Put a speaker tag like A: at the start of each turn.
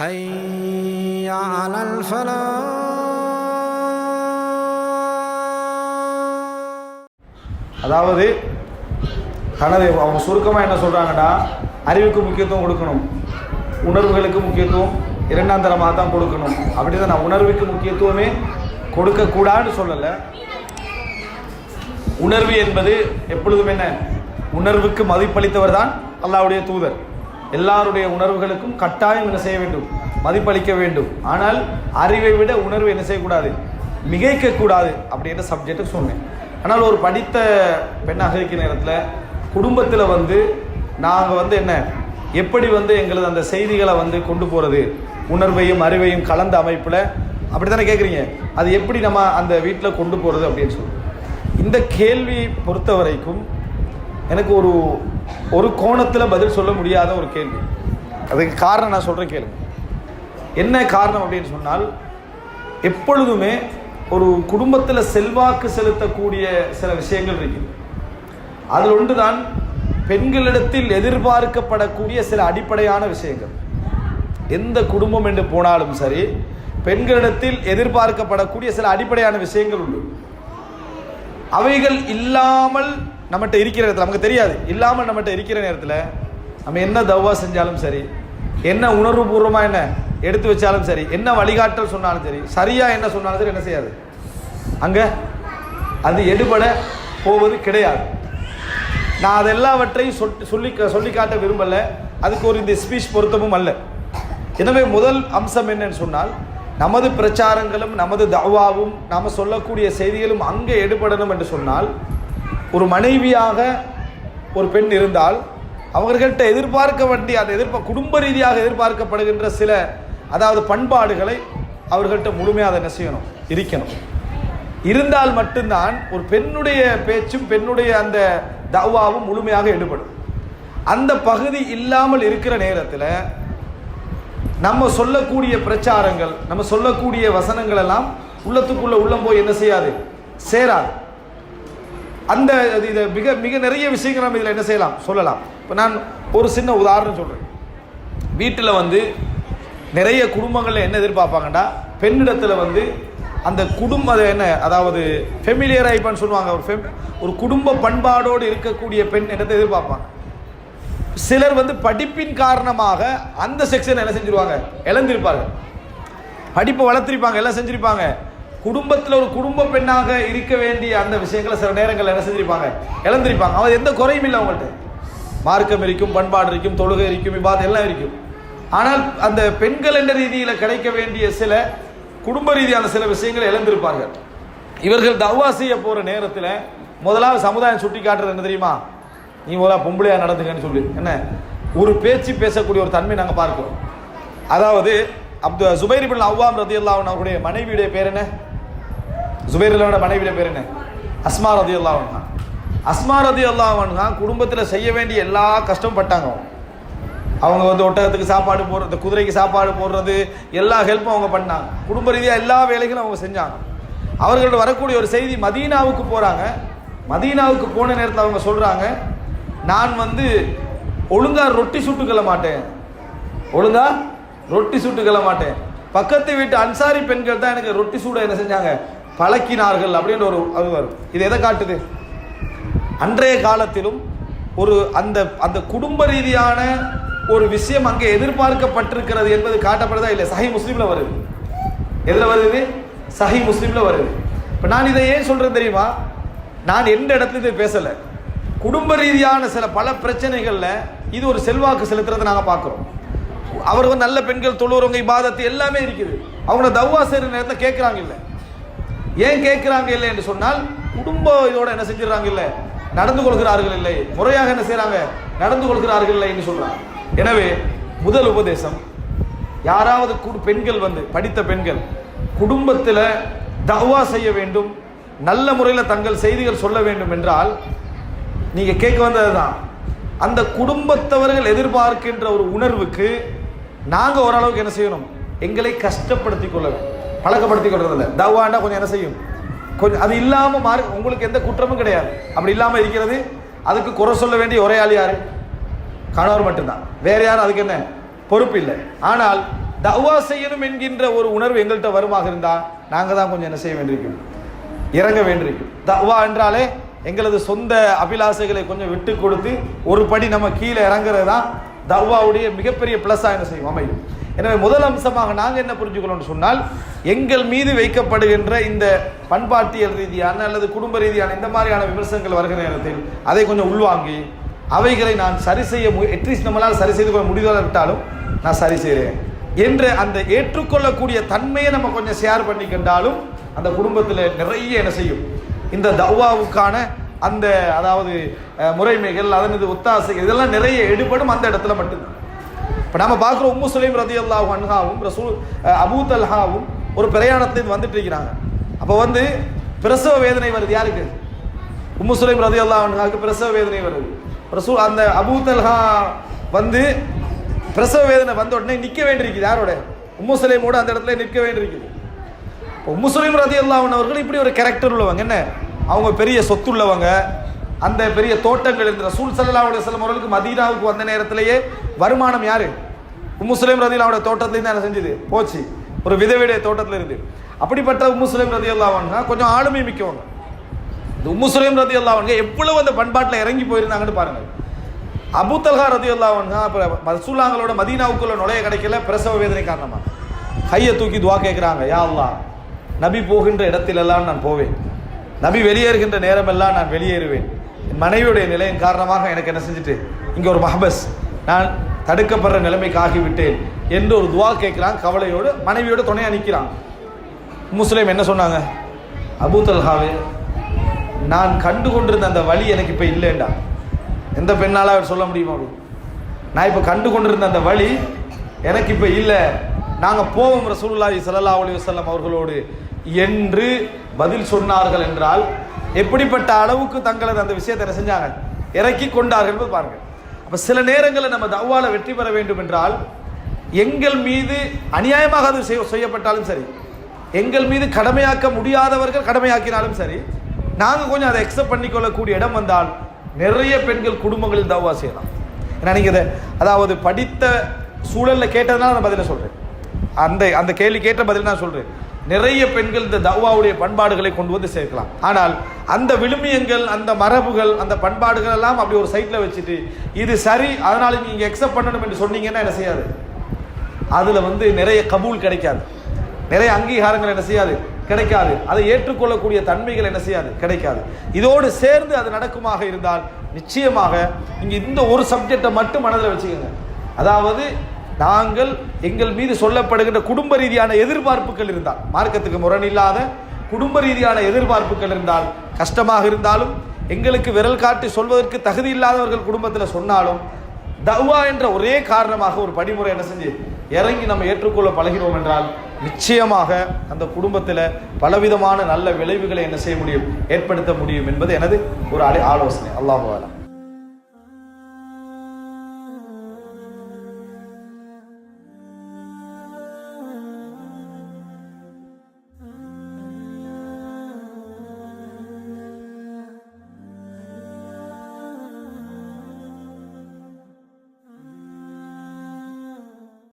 A: حي على الفلاح
B: அதாவது தனது அவங்க சுருக்கமாக என்ன சொல்கிறாங்கன்னா அறிவுக்கு முக்கியத்துவம் கொடுக்கணும் உணர்வுகளுக்கு முக்கியத்துவம் இரண்டாம் தரமாக தான் கொடுக்கணும் அப்படி தான் நான் உணர்வுக்கு முக்கியத்துவமே கொடுக்கக்கூடாதுன்னு சொல்லலை உணர்வு என்பது எப்பொழுதும் என்ன உணர்வுக்கு மதிப்பளித்தவர் தான் அல்லாவுடைய தூதர் எல்லாருடைய உணர்வுகளுக்கும் கட்டாயம் என்ன செய்ய வேண்டும்? மதிப்பளிக்க வேண்டும். ஆனால் அறிவை விட உணர்வு என்ன செய்யக்கூடாது? மிகைக்கக்கூடாது அப்படின்ற சப்ஜெக்டை சொன்னேன். ஆனால் ஒரு படித்த பெண்ணாக இருக்கிற நேரத்தில் குடும்பத்தில் வந்து நாங்கள் வந்து என்ன? எப்படி வந்து எங்களது அந்த செய்திகளை வந்து கொண்டு போகிறது உணர்வையும் அறிவையும் கலந்த அமைப்பில் அப்படி தானே கேட்குறீங்க அது எப்படி நம்ம அந்த வீட்டில் கொண்டு போகிறது அப்படின்னு சொல்லி. இந்த கேள்வி பொறுத்த வரைக்கும் எனக்கு ஒரு ஒரு கோணத்தில் பதில் சொல்ல முடியாத ஒரு கேள்வி. அதுக்கு காரணம் நான் சொல்கிறேன் கேளுங்க. என்ன காரணம் அப்படின்னு சொன்னால் எப்பொழுதுமே ஒரு குடும்பத்தில் செல்வாக்கு செலுத்தக்கூடிய சில விஷயங்கள் இருக்குது. அதில் ஒன்று தான் பெண்களிடத்தில் எதிர்பார்க்கப்படக்கூடிய சில அடிப்படையான விஷயங்கள். எந்த குடும்பம் என்று போனாலும் சரி பெண்களிடத்தில் எதிர்பார்க்கப்படக்கூடிய சில அடிப்படையான விஷயங்கள் உண்டு. அவைகள் இல்லாமல் நம்மகிட்ட இருக்கிற நேரத்தில் நமக்கு தெரியாது. இல்லாமல் நம்மகிட்ட இருக்கிற நேரத்தில் நம்ம என்ன தவ்வா செஞ்சாலும் சரி என்ன உணர்வுபூர்வமாக என்ன எடுத்து வச்சாலும் சரி என்ன வழிகாட்டல் சொன்னாலும் சரி சரியாக என்ன சொன்னாலும் சரி என்ன செய்யாது? அங்கே அது எடுபட போவது கிடையாது. நான் அது எல்லாவற்றையும் சொல் சொல்லி சொல்லி காட்ட விரும்பலை. அதுக்கு ஒரு இந்த ஸ்பீச் பொருத்தமும் அல்ல. எனவே முதல் அம்சம் என்னன்னு சொன்னால் நமது பிரச்சாரங்களும் நமது தவாவும் நாம் சொல்லக்கூடிய செய்திகளும் அங்கே எடுபடணும் என்று சொன்னால் ஒரு மனைவியாக ஒரு பெண் இருந்தால் அவர்கள்ட்ட எதிர்பார்க்க வேண்டிய அந்த எதிர்ப்ப குடும்ப ரீதியாக எதிர்பார்க்கப்படுகின்ற சில அதாவது பண்பாடுகளை அவர்கள்ட்ட முழுமையாக அதை என்ன செய்யணும்? இருக்கணும் இருந்தால் மட்டும்தான் ஒரு பெண்ணுடைய பேச்சும் பெண்ணுடைய அந்த தவாவும் முழுமையாக எடுபடும். அந்த பகுதி இல்லாமல் இருக்கிற நேரத்தில் நம்ம சொல்லக்கூடிய பிரச்சாரங்கள் நம்ம சொல்லக்கூடிய வசனங்கள் எல்லாம் உள்ளத்துக்குள்ள உள்ளம் போய் என்ன செய்யாது? சேராது. அந்த இதை மிக மிக நிறைய விஷயங்கள் நம்ம இதில் என்ன செய்யலாம் சொல்லலாம். இப்போ நான் ஒரு சின்ன உதாரணம் சொல்கிறேன் வீட்டில் வந்து நிறைய குடும்பங்களில் என்ன எதிர்பார்ப்பாங்கன்னா பெண்ணிடத்தில் வந்து அந்த குடும்ப அது என்ன அதாவது ஃபெமிலியர் ஐப்பான்னு சொல்லுவாங்க. ஒரு ஃபெம் ஒரு குடும்ப பண்பாடோடு இருக்கக்கூடிய பெண் என்னத்தை எதிர்பார்ப்பாங்க? சிலர் வந்து படிப்பின் காரணமாக அந்த செக்ஷன் என்ன செஞ்சிருவாங்க? இழந்திருப்பாங்க. படிப்பை வளர்த்திருப்பாங்க எல்லாம் செஞ்சிருப்பாங்க. குடும்பத்தில் ஒரு குடும்ப பெண்ணாக இருக்க வேண்டிய அந்த விஷயங்களை சில நேரங்கள் என்ன செஞ்சிருப்பாங்க? இழந்திருப்பாங்க. அவன் எந்த குறையும் இல்லை அவங்கள்ட்ட. மார்க்கம் இருக்கும் பண்பாடு இருக்கும் தொழுகை இருக்கும் இவ்வாறு எல்லாம் இருக்கும். ஆனால் அந்த பெண்கள் என்ற ரீதியில் கிடைக்க வேண்டிய சில குடும்ப ரீதியான சில விஷயங்களை இழந்திருப்பார்கள். இவர்கள் தவா செய்ய போகிற நேரத்தில் முதலாவது சமுதாயம் சுட்டி காட்டுறது என்ன தெரியுமா? நீ முதல்ல பொம்பளையாக நடந்துங்கன்னு சொல்லி. என்ன? ஒரு பேச்சு பேசக்கூடிய ஒரு தன்மை நாங்கள் பார்க்கிறோம். அதாவது அப்து சுபைர் அவ்வாம் ரதி அல்லாவன் அவருடைய மனைவியுடைய பேர் என்ன? சுபைர் மனைவியில் பேர் என்ன? அஸ்மா ரதி அல்லாவன் அஸ்மா ரதி அல்லாவன் குடும்பத்தில் செய்ய வேண்டிய எல்லா கஷ்டமும் பட்டாங்க அவங்க. வந்து ஒட்டகத்துக்கு சாப்பாடு போடுறது குதிரைக்கு சாப்பாடு போடுறது எல்லா ஹெல்ப்பும் அவங்க பண்ணாங்க. குடும்ப ரீதியாக எல்லா வேலைகளும் அவங்க செஞ்சாங்க. அவர்களோட வரக்கூடிய ஒரு செய்தி மதீனாவுக்கு போகிறாங்க மதீனாவுக்கு போன நேரத்தில் அவங்க சொல்கிறாங்க நான் வந்து ஒழுங்கா ரொட்டி சுட்டுக்கொள்ள மாட்டேன். ஒழுங்கா ரொட்டி சுட்டுக்கொள்ள மாட்டேன். பக்கத்து வீட்டு அன்சாரி பெண்கள் தான் எனக்கு ரொட்டி சூட என்ன செஞ்சாங்க? பழக்கினார்கள் அப்படின்னு ஒரு அது வரும். இது எதை காட்டுது? அன்றைய காலத்திலும் ஒரு அந்த அந்த குடும்ப ரீதியான ஒரு விஷயம் அங்கே எதிர்பார்க்கப்பட்டிருக்கிறது என்பது காட்டப்படுதா இல்லை சஹி முஸ்லீமில் வருது. எதில் வருது? சஹி முஸ்லீமில் வருது. இப்போ நான் இதை ஏன் சொல்கிறேன் தெரியுமா? நான் எந்த இடத்துல இது பேசலை. குடும்ப ரீதியான சில பல பிரச்சனைகளில் இது ஒரு செல்வாக்கு செலுத்துறதை நாங்கள் பார்க்குறோம். அவர்கள் நல்ல பெண்கள் தொழுறவங்க இபாதத்து எல்லாமே இருக்குது. அவங்கள தவ்வா செய்கிற நேரத்தில் கேட்குறாங்க இல்லை. ஏன் கேட்குறாங்க இல்லை என்று சொன்னால் குடும்ப இதோட என்ன செஞ்சிடறாங்க இல்லை? நடந்து கொள்கிறார்கள் இல்லை. முறையாக என்ன செய்கிறாங்க நடந்து கொள்கிறார்கள் இல்லை என்று சொல்றாங்க. எனவே முதல் உபதேசம் யாராவது பெண்கள் வந்து படித்த பெண்கள் குடும்பத்தில் தவா செய்ய வேண்டும் நல்ல முறையில் தங்கள் செய்திகள் சொல்ல வேண்டும் என்றால் நீங்கள் கேட்க வந்தது தான் அந்த குடும்பத்தவர்கள் எதிர்பார்க்கின்ற ஒரு உணர்வுக்கு நாங்கள் ஓரளவுக்கு என்ன செய்யணும்? எங்களை கஷ்டப்படுத்தி கொள்ள வேண்டும். பழக்கப்படுத்தி கொள்றதில்ல தவாண்டா கொஞ்சம் என்ன செய்யும்? கொஞ்சம் அது இல்லாமல் மாறி உங்களுக்கு எந்த குற்றமும் கிடையாது. அப்படி இல்லாமல் இருக்கிறது அதுக்கு குறை சொல்ல வேண்டிய ஒரே ஆள் யார்? கணவர் மட்டும்தான். வேற யாரும் அதுக்கு என்ன? பொறுப்பு இல்லை. ஆனால் தவா செய்யணும் என்கின்ற ஒரு உணர்வு எங்கள்கிட்ட வருமாக இருந்தால் நாங்கள் தான் கொஞ்சம் என்ன செய்ய வேண்டியிருக்கும்? இறங்க வேண்டியிருக்கும். தவா என்றாலே எங்களது சொந்த அபிலாசைகளை கொஞ்சம் விட்டு கொடுத்து ஒரு படி நம்ம கீழே இறங்குறது தான் தவ்வாவுடைய மிகப்பெரிய ப்ளஸ்ஸாக என்ன செய்யும்? அமையும். எனவே முதல் அம்சமாக நாங்கள் என்ன புரிஞ்சுக்கணும்னு சொன்னால் எங்கள் மீது வைக்கப்படுகின்ற இந்த பண்பாட்டியல் ரீதியான அல்லது குடும்ப ரீதியான இந்த மாதிரியான விமர்சனங்கள் வருகிற நேரத்தில் அதை கொஞ்சம் உள்வாங்கி அவைகளை நான் சரி செய்ய அட்லீஸ்ட் நம்மளால் சரி செய்து கொள்ள முடிவதாக விட்டாலும் நான் சரி செய்கிறேன் என்ற அந்த ஏற்றுக்கொள்ளக்கூடிய தன்மையை நம்ம கொஞ்சம் ஷேர் பண்ணிக்கின்றாலும் அந்த குடும்பத்தில் நிறைய என்ன செய்யும். இந்த தவ்வாவுக்கான அந்த அதாவது முறைமைகள் அதனது ஒத்தாசைகள் இதெல்லாம் நிறைய எடுபடும் அந்த இடத்துல மட்டும்தான். இப்போ நம்ம பார்க்குறோம் உம்மு சுலீம் ரதி அல்லாஹ் அன்ஹாவும் ரசூ அபூத் அல்ஹாவும் ஒரு பிரயாணத்துலேருந்து வந்துட்டு இருக்கிறாங்க. அப்போ வந்து பிரசவ வேதனை வருது யாருக்கு? உம்மு சுலீம் ரதி அல்லாஹ் அன்ஹாவுக்கு பிரசவ வேதனை வருது. ரசூ அந்த அபூத் அல்ஹா வந்து பிரசவ வேதனை வந்த உடனே நிற்க வேண்டியிருக்குது. யாரோட? உம்மு சுலீமோட அந்த இடத்துல நிற்க வேண்டியிருக்குது. இப்போ முஸ்லீம் ரதி அல்லாஹன் அவர்கள் இப்படி ஒரு கேரக்டர் உள்ளவங்க. என்ன? அவங்க பெரிய சொத்து உள்ளவங்க அந்த பெரிய தோட்டங்கள் இருந்த ரசூல் சல்லா அலுவலம் அவர்களுக்கு மதீனாவுக்கு வந்த நேரத்திலேயே வருமானம் யாரு? முஸ்லீம் ரதியில் அவருடைய தோட்டத்துலேருந்து என்ன செஞ்சது? போச்சு. ஒரு விதவிடைய தோட்டத்தில் இருந்து. அப்படிப்பட்ட முஸ்லீம் ரதி அல்லாஹன் கொஞ்சம் ஆளுமை மிக்கவங்க. இந்த உம்முசுலைம் ரதி அல்லாஹங்க எவ்வளவு அந்த பண்பாட்டில் இறங்கி போயிருந்தாங்கன்னு பாருங்க அபு தல்ஹா ரதி அல்லாஹங்க அப்புறம் ரசூலாங்களோட மதீனாவுக்குள்ள நுழைய கிடைக்கல பிரசவ வேதனை காரணமாக கையை தூக்கி துவா கேட்குறாங்க யா அல்லா நபி போகின்ற இடத்திலெல்லாம் நான் போவேன். நபி வெளியேறுகின்ற நேரமெல்லாம் நான் வெளியேறுவேன். மனைவியுடைய நிலையின் காரணமாக எனக்கு என்ன செஞ்சுட்டு இங்கே ஒரு மஹபஸ் நான் தடுக்கப்படுற நிலைமைக்கு ஆகிவிட்டேன் என்று ஒரு துவா கேட்குறான் கவலையோடு மனைவியோடு துணையாக நிற்கிறான் முஸ்லீம் என்ன சொன்னாங்க? அபூதல்ஹாவே நான் கண்டு கொண்டிருந்த அந்த வழி எனக்கு இப்போ இல்லைண்டா. எந்த பெண்ணால் அவர் சொல்ல முடியுமா அப்படி? நான் இப்போ கண்டு கொண்டிருந்த அந்த வழி எனக்கு இப்போ இல்லை. நாங்கள் போவோம் ரசூல்லாஹி சல்லா அலி வல்லம் அவர்களோடு என்று பதில் சொன்னார்கள் என்றால் எப்படிப்பட்ட அளவுக்கு தங்களது அந்த விஷயத்தை என்ன செஞ்சாங்க இறக்கி கொண்டார்கள் என்பது பாருங்க. அப்போ சில நேரங்களில் நம்ம தவ்வால வெற்றி பெற வேண்டும் என்றால் எங்கள் மீது அநியாயமாக அது செய்ய- செய்யப்பட்டாலும் சரி எங்கள் மீது கடமையாக்க முடியாதவர்கள் கடமையாக்கினாலும் சரி நாங்கள் கொஞ்சம் அதை எக்ஸப்ட் பண்ணிக்கொள்ளக்கூடிய இடம் வந்தால் நிறைய பெண்கள் குடும்பங்களில் தவா செய்யலாம். ஏன்னா நீங்கள் இதை அதாவது படித்த சூழலில் கேட்டதுனால நான் பதிலை சொல்கிறேன் அந்த அந்த கேள்வி கேட்ட பதில் நான் சொல்கிறேன் நிறைய பெண்கள் இந்த தவாவுடைய பண்பாடுகளை கொண்டு வந்து சேர்க்கலாம். ஆனால் அந்த விழுமியங்கள் அந்த மரபுகள் அந்த பண்பாடுகள் எல்லாம் அப்படி ஒரு சைட்டில் வச்சுட்டு இது சரி அதனால நீங்கள் எக்ஸப்ட் பண்ணணும் என்று சொன்னீங்கன்னா என்ன செய்யாது? அதில் வந்து நிறைய கபூல் கிடைக்காது. நிறைய அங்கீகாரங்கள் என்ன செய்யாது? கிடைக்காது. அதை ஏற்றுக்கொள்ளக்கூடிய தன்மைகள் என்ன செய்யாது? கிடைக்காது. இதோடு சேர்ந்து அது நடக்குமாக இருந்தால் நிச்சயமாக நீங்கள் இந்த ஒரு சப்ஜெக்டை மட்டும் மனதில் வச்சுக்கோங்க. அதாவது நாங்கள் எங்கள் மீது சொல்லப்படுகின்ற குடும்ப ரீதியான எதிர்பார்ப்புகள் இருந்தால் மார்க்கத்துக்கு முரணில்லாத குடும்ப ரீதியான எதிர்பார்ப்புகள் இருந்தால் கஷ்டமாக இருந்தாலும் எங்களுக்கு விரல் காட்டி சொல்வதற்கு தகுதி இல்லாதவர்கள் குடும்பத்தில் சொன்னாலும் தவா என்ற ஒரே காரணமாக ஒரு படிமுறை என்ன செஞ்சு இறங்கி நம்ம ஏற்றுக்கொள்ள பழகிறோம் என்றால் நிச்சயமாக அந்த குடும்பத்தில் பலவிதமான நல்ல விளைவுகளை என்ன செய்ய முடியும் ஏற்படுத்த முடியும் என்பது எனது ஒரு அலை- ஆலோசனை. அல்லாஹ்